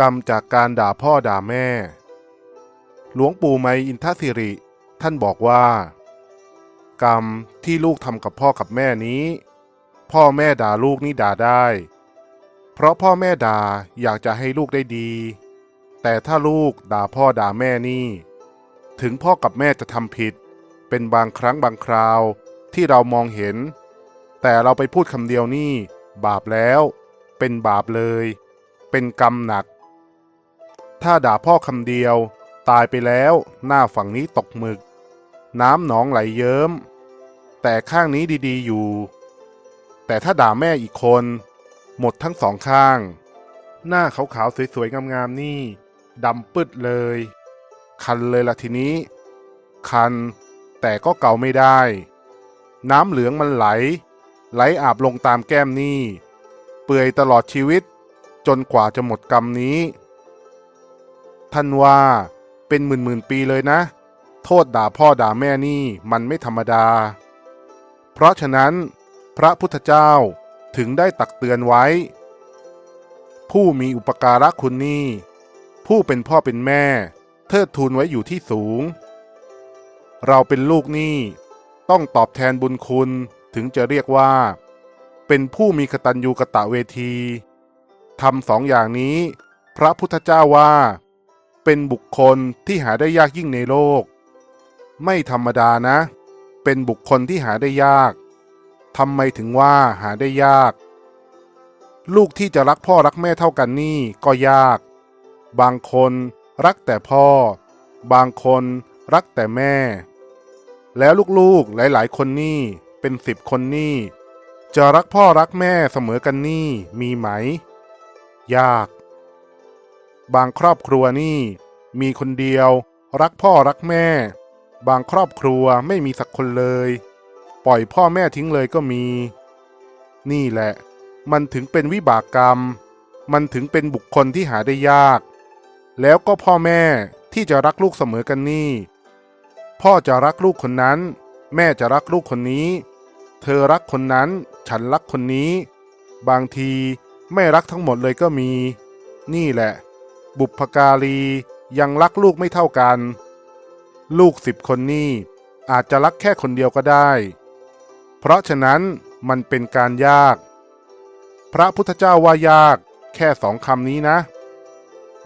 กรรมจากการด่าพ่อด่าแม่ หลวงปู่ไมอินทศิริ ท่านบอกว่า กรรมที่ลูกทำกับพ่อกับแม่นี้ พ่อแม่ด่าลูกนี่ด่าได้ เพราะพ่อแม่ด่าอยากจะให้ลูกได้ดี แต่ถ้าลูกด่าพ่อด่าแม่นี่ ถึงพ่อกับแม่จะทำผิด เป็นบางครั้งบางคราวที่เรามองเห็น แต่เราไปพูดคำเดียวนี่ บาปแล้ว เป็นบาปเลย เป็นกรรมหนัก ถ้าด่าพ่อคำเดียว ตายไปแล้วหน้าฝั่งนี้ตกหมึก น้ำหนองไหลเยิ้ม แต่ข้างนี้ดีๆอยู่ แต่ถ้าด่าแม่อีกคน หมดทั้งสองข้าง หน้าขาวๆสวยๆ งามๆ นี่ดำปึ๊ดเลย คันเลยละทีนี้ คัน แต่ก็เกาไม่ได้ น้ำเหลืองมันไหล ไหลอาบลงตามแก้มนี่ เปื่อยตลอดชีวิต จนกว่าจะหมดกรรมนี้ ท่านว่า เป็นหมื่นหมื่นๆปีเลยนะ โทษด่าพ่อด่าแม่นี่มันไม่ธรรมดา เพราะฉะนั้น พระพุทธเจ้าถึงได้ตักเตือนไว้ ผู้มีอุปการะคุณนี่ ผู้เป็นพ่อเป็นแม่ เทิดทูนไว้อยู่ที่สูง เราเป็นลูกนี่ ต้องตอบแทนบุญคุณถึงจะเรียกว่า เป็นผู้มีกตัญญูกะตะเวทีทำสองอย่างนี้ พระพุทธเจ้าว่า เป็นบุคคลที่หาได้ยากยิ่งในโลก ไม่ธรรมดานะ เป็นบุคคลที่หาได้ยากทำไมถึงว่าหาได้ยาก ลูกที่จะรักพ่อรักแม่เท่ากันนี่ก็ยาก บางคนรักแต่พ่อ บางคนรักแต่แม่ แล้วลูกๆหลายๆ คนนี่เป็นสิบคนนี่จะรักพ่อรักแม่เสมอกันนี่มีไหม ยาก บางครอบครัวนี่ มีคนเดียว รักพ่อรักแม่ บางครอบครัวไม่มีสักคนเลย ปล่อยพ่อแม่ทิ้งเลยก็มี นี่แหละ มันถึงเป็นวิบากกรรม มันถึงเป็นบุคคลที่หาได้ยาก แล้วก็พ่อแม่ที่จะรักลูกเสมอกันนี่ พ่อจะรักลูกคนนั้น แม่จะรักลูกคนนี้ เธอรักคนนั้น ฉันรักคนนี้ บางทีไม่รักทั้งหมดเลยก็มี นี่แหละ บุพการียังรักลูกไม่เท่ากัน ลูกสิบคนนี่อาจจะรักแค่คนเดียวก็ได้ เพราะฉะนั้นมันเป็นการยาก พระพุทธเจ้าว่ายากแค่สองคำนี้นะ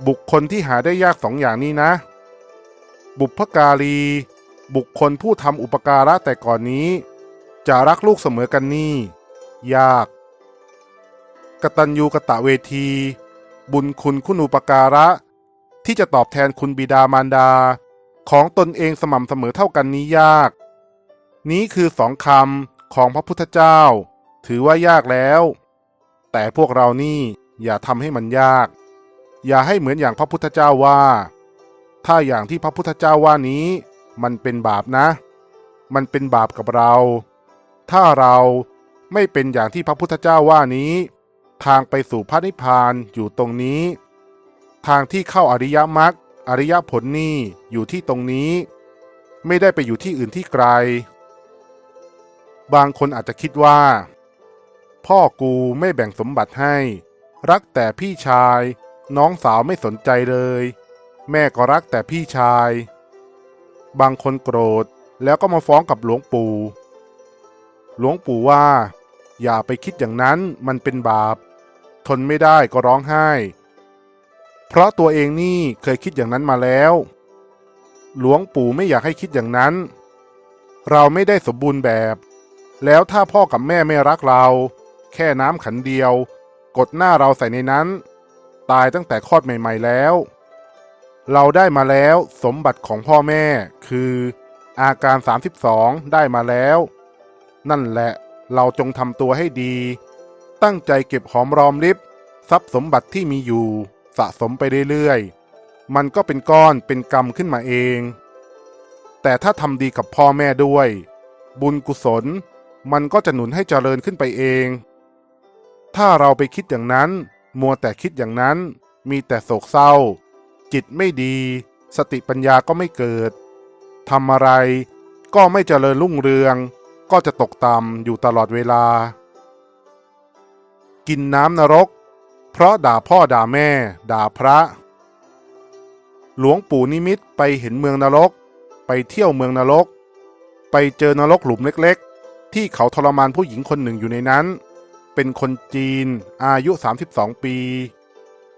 บุคคลที่หาได้ยากสองอย่างนี้นะ บุพการี บุคคลผู้ทำอุปการะแต่ก่อนนี้ จะรักลูกเสมอกันนี่ ยากกตัญญูกะตะเวที บุญคุณคุณอุปการะ ที่จะตอบแทนคุณบิดามารดา ของตนเองสม่ำเสมอเท่ากันนี้ยาก นี้คือสองคำของพระพุทธเจ้า ถือว่ายากแล้ว แต่พวกเรานี่อย่าทำให้มันยาก อย่าให้เหมือนอย่างพระพุทธเจ้าว่า ถ้าอย่างที่พระพุทธเจ้าว่านี้ มันเป็นบาปนะ มันเป็นบาปกับเรา ถ้าเราไม่เป็นอย่างที่พระพุทธเจ้าว่านี้ ทางไปสู่พระนิพพานอยู่ตรงนี้ ทางที่เข้าอริยมรรคอริยผลนี่อยู่ที่ตรงนี้ ไม่ได้ไปอยู่ที่อื่นที่ไกล บางคนอาจจะคิดว่า พ่อกูไม่แบ่งสมบัติให้ รักแต่พี่ชาย น้องสาวไม่สนใจเลย แม่ก็รักแต่พี่ชาย บางคนโกรธแล้วก็มาฟ้องกับหลวงปู่ หลวงปู่ว่า อย่าไปคิดอย่างนั้นมันเป็นบาป ทนไม่ได้ก็ร้องไห้ เพราะตัวเองนี่เคยคิดอย่างนั้นมาแล้ว หลวงปู่ไม่อยากให้คิดอย่างนั้น เราไม่ได้สมบูรณ์แบบ แล้วถ้าพ่อกับแม่ไม่รักเรา แค่น้ำขันเดียว กดหน้าเราใส่ในนั้น ตายตั้งแต่คลอดใหม่ ๆแล้ว เราได้มาแล้วสมบัติของพ่อแม่คือ อาการ 32 ได้มาแล้ว นั่นแหละเราจงทำตัวให้ดี ตั้งใจเก็บหอมรอมริบทรัพย์สมบัติที่มีอยู่ สะสมไปเรื่อยๆ มันก็เป็นก้อนเป็นกรรมขึ้นมาเอง แต่ถ้าทำดีกับพ่อแม่ด้วย บุญกุศล มันก็จะหนุนให้เจริญขึ้นไปเอง ถ้าเราไปคิดอย่างนั้น มัวแต่คิดอย่างนั้น มีแต่โศกเศร้า จิตไม่ดี สติปัญญาก็ไม่เกิดทำอะไรก็ไม่เจริญรุ่งเรือง ก็จะตกต่ำอยู่ตลอดเวลา กินน้ำนรก เพราะด่าพ่อด่าแม่ ด่าพระ หลวงปู่นิมิตไปเห็นเมืองนรก ไปเที่ยวเมืองนรก ไปเจอนรกหลุมเล็กๆ ที่เขาทรมานผู้หญิงคนหนึ่งอยู่ในนั้น เป็นคนจีนอายุ 32 ปี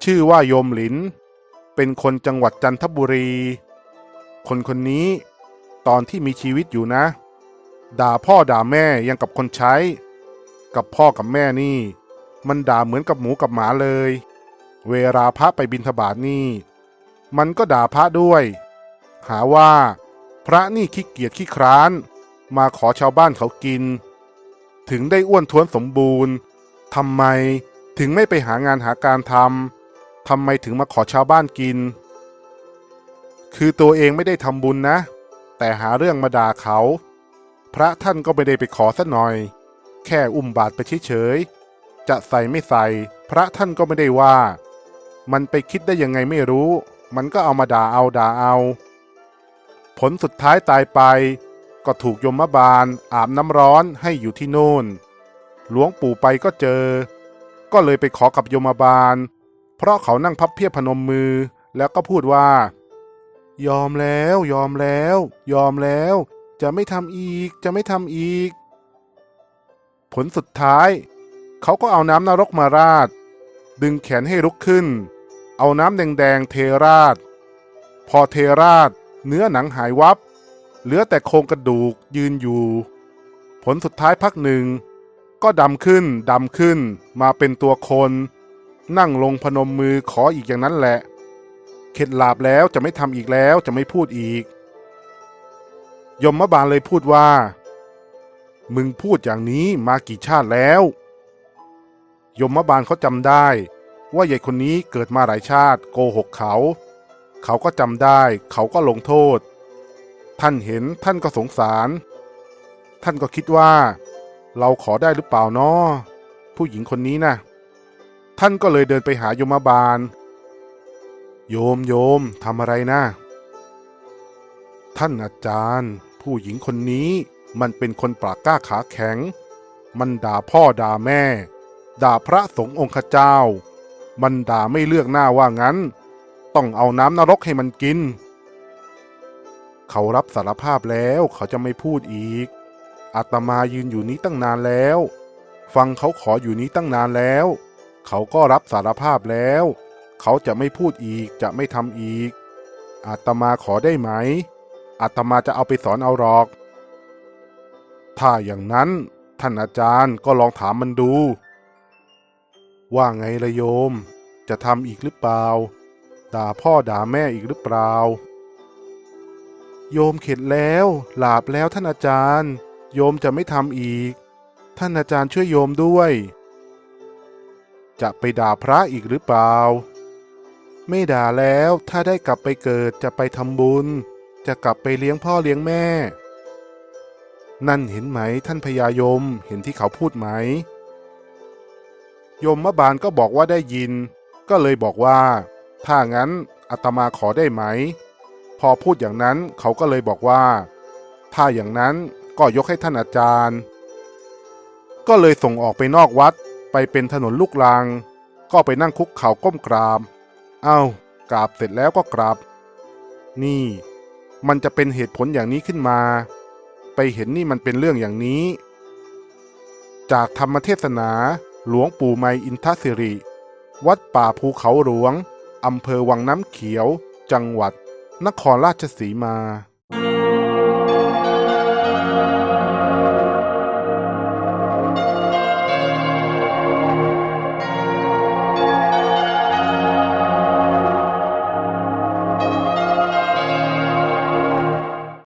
ชื่อว่าโยมหลิน เป็นคนจังหวัดจันทบุรี คนคนนี้ตอนที่มีชีวิตอยู่นะ ด่าพ่อด่าแม่ยังกับคนใช้ กับพ่อกับแม่นี่ มันด่าเหมือนกับหมูกับหมาเลย เวลาพระไปบิณฑบาตนี่ มันก็ด่าพระด้วย หาว่า พระนี่ขี้เกียจขี้คร้าน มาขอชาวบ้านเขากิน ถึงได้อ้วนท้วนสมบูรณ์ทำไมถึงไม่ไปหางานหาการทำทำไมถึงมาขอชาวบ้านกิน คือตัวเองไม่ได้ทำบุญนะ แต่หาเรื่องมาด่าเขา พระท่านก็ไม่ได้ไปขอสัหน่อย แค่อุ้มบาตรไปเฉย จะใส่ไม่ใส่ พระท่านก็ไม่ได้ว่า มันไปคิดได้ยังไงไม่รู้ มันก็เอามาด่าเอาด่าเอา ผลสุดท้ายตายไป ก็ถูกยมบาลอาบน้ำร้อนให้อยู่ที่โน่น หลวงปู่ไปก็เจอ ก็เลยไปขอกับยมบาล เพราะเขานั่งพับเพียบพนมมือแล้วก็พูดว่า ยอมแล้วยอมแล้ว ยอมแล้ว จะไม่ทำอีกจะไม่ทำอีก ผลสุดท้าย เขาก็เอาน้ำนรกมาราด ดึงแขนให้ลุกขึ้น เอาน้ำแดงๆเทราด พอเทราด เนื้อหนังหายวับ เหลือแต่โครงกระดูกยืนอยู่ ผลสุดท้ายพักหนึ่ง ก็ดำขึ้นดำขึ้นมาเป็นตัวคน นั่งลงพนมมือขออีกอย่างนั้นแหละ เข็ดหลาบแล้วจะไม่ทำอีกแล้วจะไม่พูดอีก ยมบาลเลยพูดว่า มึงพูดอย่างนี้มากี่ชาติแล้ว ยมบาลเขาจำได้ ว่าใหญ่คนนี้เกิดมาหลายชาติโกหกเขา เขาก็จำได้เขาก็ลงโทษ ท่านเห็นท่านก็สงสาร ท่านก็คิดว่า เราขอได้หรือเปล่านาะผู้หญิงคนนี้นะท่านก็เลยเดินไปหายมบาล โยมโยมทำอะไรนะท่านอาจารย์ ผู้หญิงคนนี้มันเป็นคนปากกล้าขาแข็ง มันด่าพ่อด่าแม่ ด่าพระสงฆ์องค์ข้าเจ้า มันด่าไม่เลือกหน้าว่างั้น ต้องเอาน้ำนรกให้มันกิน เขารับสารภาพแล้วเขาจะไม่พูดอีก อาตมายืนอยู่นี้ตั้งนานแล้ว ฟังเขาขออยู่นี้ตั้งนานแล้ว เขาก็รับสารภาพแล้ว เขาจะไม่พูดอีกจะไม่ทำอีก อาตมาขอได้ไหม อาตมาจะเอาไปสอนเอาหรอก ถ้าอย่างนั้นท่านอาจารย์ก็ลองถามมันดู ว่าไงละโยม จะทำอีกหรือเปล่า ด่าพ่อด่าแม่อีกหรือเปล่า โยมเข็ดแล้วหลาบแล้วท่านอาจารย์ โยมจะไม่ทำอีก ท่านอาจารย์ช่วยโยมด้วย จะไปด่าพระอีกหรือเปล่า ไม่ด่าแล้วถ้าได้กลับไปเกิดจะไปทำบุญ จะกลับไปเลี้ยงพ่อเลี้ยงแม่ นั่นเห็นไหมท่านพญายมเห็นที่เขาพูดไหม ยมมบาลก็บอกว่าได้ยิน ก็เลยบอกว่า ถ้างั้นอาตมาขอได้ไหม พอพูดอย่างนั้นเขาก็เลยบอกว่า ถ้าอย่างนั้นก็ยกให้ท่านอาจารย์ ก็เลยส่งออกไปนอกวัดไปเป็นถนนลูกลัง ก็ไปนั่งคุกเข่าก้มกราบ เอา้ากราบเสร็จแล้วก็กราบ นี่ มันจะเป็นเหตุผลอย่างนี้ขึ้นมา ไปเห็นนี่มันเป็นเรื่องอย่างนี้ จากธรรมเทศนา หลวงปู่ไมอินทศิริ วัดป่าภูเขาหลวง อำเภอวังน้ำเขียว จังหวัด นครราชสีมา